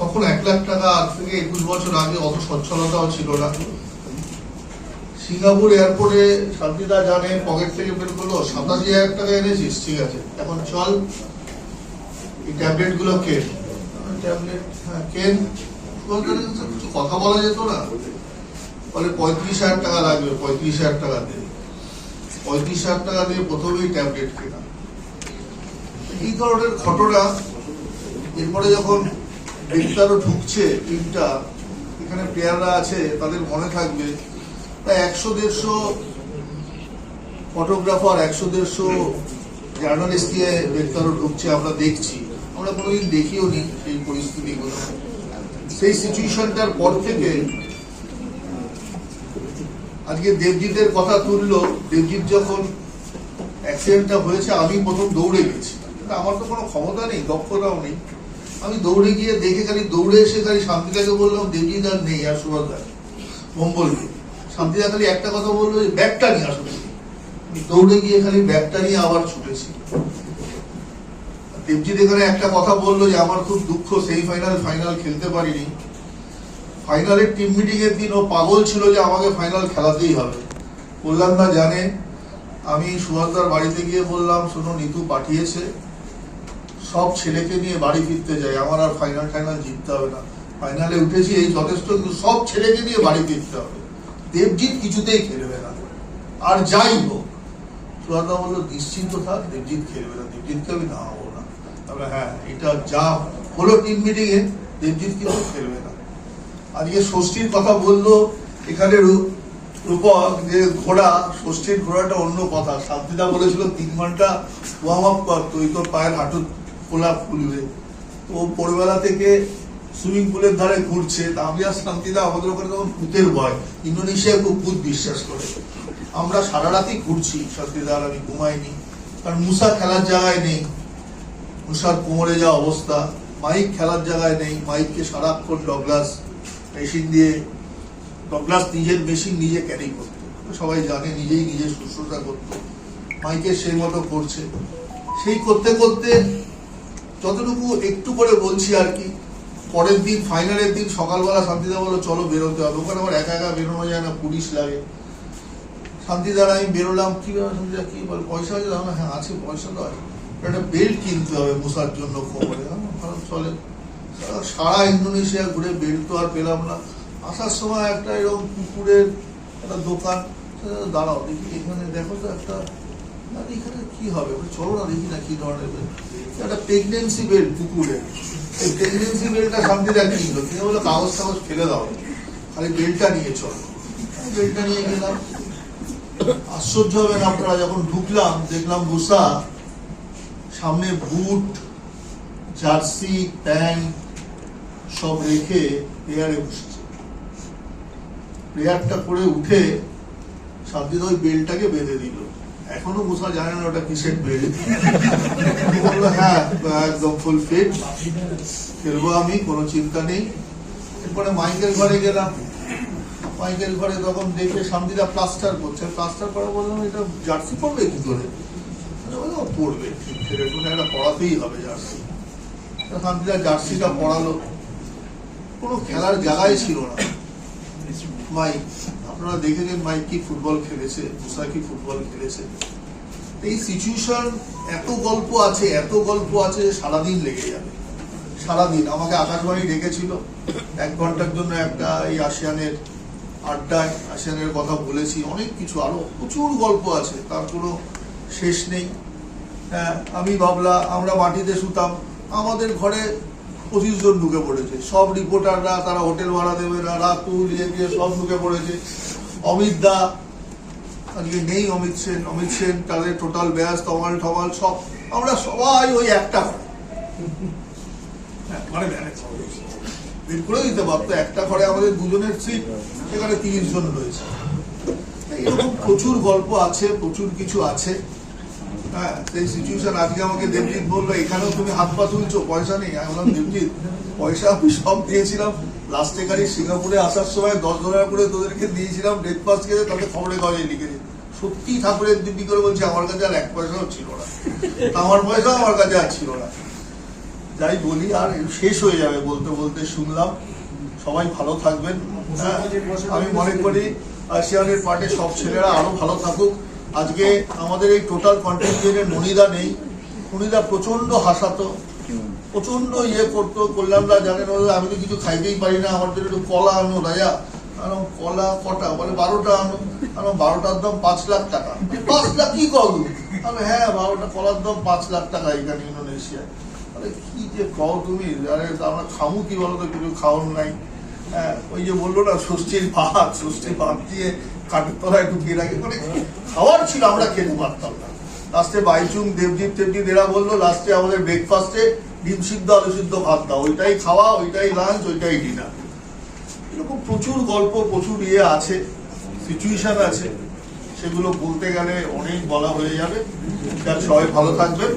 তখন এক লাখ টাকা আজ থেকে একুশ বছর আগে অত সচ্ছলতাও ছিল না। সিঙ্গাপুর এয়ারপোর্টে শান্তিদা জানে পকেট থেকে বের করল, সাতাশি হাজার টাকা এনেছিস, ঠিক আছে। এখন চল, এই ট্যাবলেটগুলো কেন? ট্যাবলেট হ্যাঁ কেন? কিছু কথা বলা যেত না। বলে পঁয়ত্রিশ হাজার টাকা লাগবে, পঁয়ত্রিশ হাজার টাকা দিয়ে পঁয়ত্রিশ হাজার টাকা দিয়ে প্রথমেই ট্যাবলেট কেনা। এই ধরনের ঘটনা, এরপরে যখন গ্রেপ্তারও ঢুকছে টিমটা। এখানে প্লেয়াররা আছে, তাদের মনে থাকবে। প্রায় একশো দেড়শো ফটোগ্রাফার, একশো দেড়শো জার্নালিস্ট দিয়ে গ্রেপ্তারও ঢুকছে, আমরা দেখছি। আমরা কোনোদিন দেখিও নি সেই পরিস্থিতিগুলো। সেই সিচুয়েশনটার পর থেকে আজকে দেবজিতের কথা তুললো। দেবজিৎ যখন অ্যাক্সিডেন্টটা হয়েছে, আমি প্রথম দৌড়ে গেছি। আমার তো কোনো ক্ষমতা নেই, দক্ষতাও নেই। আমি দৌড়ে গিয়ে দেখে খালি দৌড়ে এসে খালি শান্তিদাকে বললাম, দেবজিৎ আর নেই, আর সুভাষ দা মঙ্গলকে শান্তিদা খালি একটা কথা বলল যে, ব্যাগটা নিয়ে আসো দৌড়ে গিয়ে খালি ব্যাগটা নিয়ে আবার ছুটেছি। দেবজিৎ এখানে একটা কথা বলল যে, আমার খুব দুঃখ, সেই ফাইনাল ফাইনাল খেলতে পারিনি। ফাইনালের টিম মিটিং এর দিন ও পাগল ছিল যে, আমাকে ফাইনাল খেলাতেই হবে। কল্যাণ দা জানে, আমি সুভাষদার বাড়িতে গিয়ে বললাম, শোনো, নিতু পাঠিয়েছে। সব ছেলেকে নিয়ে বাড়ি ফিরতে যাই আমার আর ফাইনাল ফাইনাল জিততে হবে না। ফাইনালে উঠেছি, এই যথেষ্ট কিন্তু সব ছেলেকে নিয়ে বাড়ি ফিরতে হবে। দেবজিৎ কিছুতেই খেলবে না। আর যাই হোক সুভাষদা বলল, নিশ্চিন্ত থাক, দেবজিৎ খেলবে না। দেবজিৎকে আমি নামাবো না। তারপরে হ্যাঁ এটা যা হলো টিম মিটিং এ দেবজিৎ কিন্তু খেলবে না। আজকে ষষ্ঠীর কথা বলল, এখানে রূপক যে ঘোড়া, ষষ্ঠীর ঘোড়াটা অন্য কথা। শান্তিদা বলেছিল, তিন ঘণ্টা ওয়ার্ম আপ কর, তুই তোর পায়ের হাঁটু খোলা ফুলবে তো ভোরবেলা থেকে সুইমিং পুলের ধারে ঘুরছে। তা আমি আর শান্তিদা আমাদের ওখানে তখন ভূতের ভয়। ইন্দোনেশিয়ায় খুব ভূত বিশ্বাস করে। আমরা সারা রাতই ঘুরছি। শান্তিদা আর আমি ঘুমাইনি। কারণ মুসা খেলার জায়গায় নেই। মুসার কোমরে যা অবস্থা। মাইক খেলার জায়গায় নেই। মাইককে সারাক্ষণ ডগলাস মেশিন দিয়ে ডগলাস নিজের মেশিন নিজে ক্যারি করতো। সবাই জানে, নিজেই নিজে শুশ্রূষা করতো। মাইকে সেই মতো করছে। সেই করতে করতে যতটুকু একটু করে বলছি আর কি পরের দিন ফাইনালের দিন সকালবেলা শান্তিদা বলো চলো বেরোতে হবে। ওখানে আমার একা একা বেরোনো যায় না পুলিশ লাগে। শান্তিদার আমি বেরোলাম কি ব্যাপার শান্তিদা কি বল পয়সা আছে? দাও না হ্যাঁ আছে পয়সা তো আছে। একটা বেল্ট কিনতে হবে মশার জন্য আমি বললাম, ভালো চলে। সারা ইন্দোনেশিয়া ঘুরে বেল্ট তো আর পেলাম না। আসার সময় একটা এরকম কুকুরের একটা দোকান। দাঁড়াও দেখি এখানে দেখো তো একটা না এখানে কি হবে? চলো না দেখি না কি ধরনের একটা প্রেগনেন্সি বেল্ট কুকুরের এই প্রেগনেন্সি বেল্টটা বলে, কাগজ ফেলে দাও। খালি বেল্টটা নিয়ে চলো। বেল্টটা নিয়ে গেলাম। আশ্চর্য আপনারা, যখন ঢুকলাম, দেখলাম বুসা সামনে বুট, জার্সি, প্যান্ট সব রেখে প্লেয়ারে বসেছে। প্লেয়ারটা করে উঠে শান্তিদা ওই বেল্টটাকে বেঁধে দিল। এখনও মুসা জানে না ওটা কিসের বেড়ে বলল হ্যাঁ একদম ফুল ফিট খেলব আমি, কোনো চিন্তা নেই। এরপরে মাইকেল ঘরে গেলাম। মাইকেল ঘরে তখন দেখে শান্তিদা প্লাস্টার করছে প্লাস্টার করা বললাম, এটা জার্সি পড়বে কি করে? পড়বে সেরকম একটা পড়াতেই হবে জার্সি শান্তিদা জার্সিটা পড়ালো কোনো খেলার জায়গায় ছিল না। মাইক আপনারা দেখেছেন মাইক কি ফুটবল খেলেছে, মুসা কি ফুটবল খেলেছে। এই সিচুয়েশন এত গল্প আছে, এত গল্প আছে সারাদিন লেগে যাবে। সারাদিন, আমাকে আকাশবাণী ডেকেছিল, এক ঘণ্টার জন্য একটা এই আসিয়ানের আড্ডায়, আসিয়ানের কথা বলেছি, অনেক কিছু, আরও প্রচুর গল্প আছে, তার কোনো শেষ নেই। হ্যাঁ আমি ভাবলাম, আমরা মাটিতে শুতাম, আমাদের ঘরে পঁচিশ জন ঢুকে পড়েছে। সব রিপোর্টাররা তারা হোটেল ভাড়া দেবে না রাতুল ইয়ে সব ঢুকে পড়েছে। অমিত দা আজকে নেই অমিত সেন। অমিত সেন তাদের টোটাল ব্যাস তমাল টমাল সব। আমরা সবাই ওই একটা ঘরে। হ্যাঁ, মানে বের করে দিতে পারতো একটা ঘরে আমাদের দুজনের সিট সেখানে তিরিশ জন রয়েছে। এরকম প্রচুর গল্প আছে প্রচুর কিছু আছে। হ্যাঁ সেই সিচুয়েশন আজকে আমাকে দেবজিৎ বলল, এখানেও তুমি হাত পা তুলছো, পয়সা নেই। আমি বললাম, দেবজিৎ, পয়সা আমি সব দিয়েছিলাম। লাস্টে গাড়ি সিঙ্গাপুরে আসার সময় দশ ডলার করে তোদেরকে দিয়েছিলাম ডেট পাস গেলে তাদের খবরে গজে লিখেছি সত্যি ঠাকুরের দিব্যি করে বলছি, আমার কাছে আর এক পয়সাও ছিল না। আমার পয়সাও আমার কাছে আর ছিল না। যাই বলি, আর শেষ হয়ে যাবে বলতে বলতে শুনলাম। সবাই ভালো থাকবেন। হ্যাঁ আমি মনে করি আসিয়ানের পার্টে সব ছেলেরা আরও ভালো থাকুক। আজকে আমাদের এই টোটাল কন্টেন্টের মনিদা নেই। মনিদা প্রচণ্ড হাসাতো প্রচণ্ড ইয়ে করতো কল্যাণদা জানেন ওরা আমি তো কিছু খাইতেই পারি না আমার একটু কলা আনো রাজা। আনো কলা কটা? বলে বারোটা আনো। আনো বারোটার দাম পাঁচ লাখ টাকা। পাঁচ লাখ কি কল? আমি হ্যাঁ বারোটা কলার দাম পাঁচ লাখ টাকা এখানে ইন্দোনেশিয়ায়। আরে কি যে কও তুমি? আরে আমরা খামু কি বলো তো কিছু খাওয়ান নাই। হ্যাঁ, ওই যে বলল না ষষ্ঠীর ভাত ষষ্ঠীর ভাত দিয়ে কাঠের তলায় ঢুকিয়ে রাখে। মানে খাওয়ার ছিল, আমরা খেতে পারতাম না। লাস্টে বাইচুং, দেবজিৎ টেবজিৎ এরা বলল লাস্টে আমাদের ব্রেকফাস্টে ডিম সিদ্ধ, আলু সিদ্ধ ভাত দাও। ওইটাই খাওয়া, ওইটাই লাঞ্চ ওইটাই ডিনার এরকম প্রচুর গল্প, প্রচুর ইয়ে আছে সিচুয়েশন আছে। সেগুলো বলতে গেলে অনেক বলা হয়ে যাবে। যাক, সবাই ভালো থাকবেন।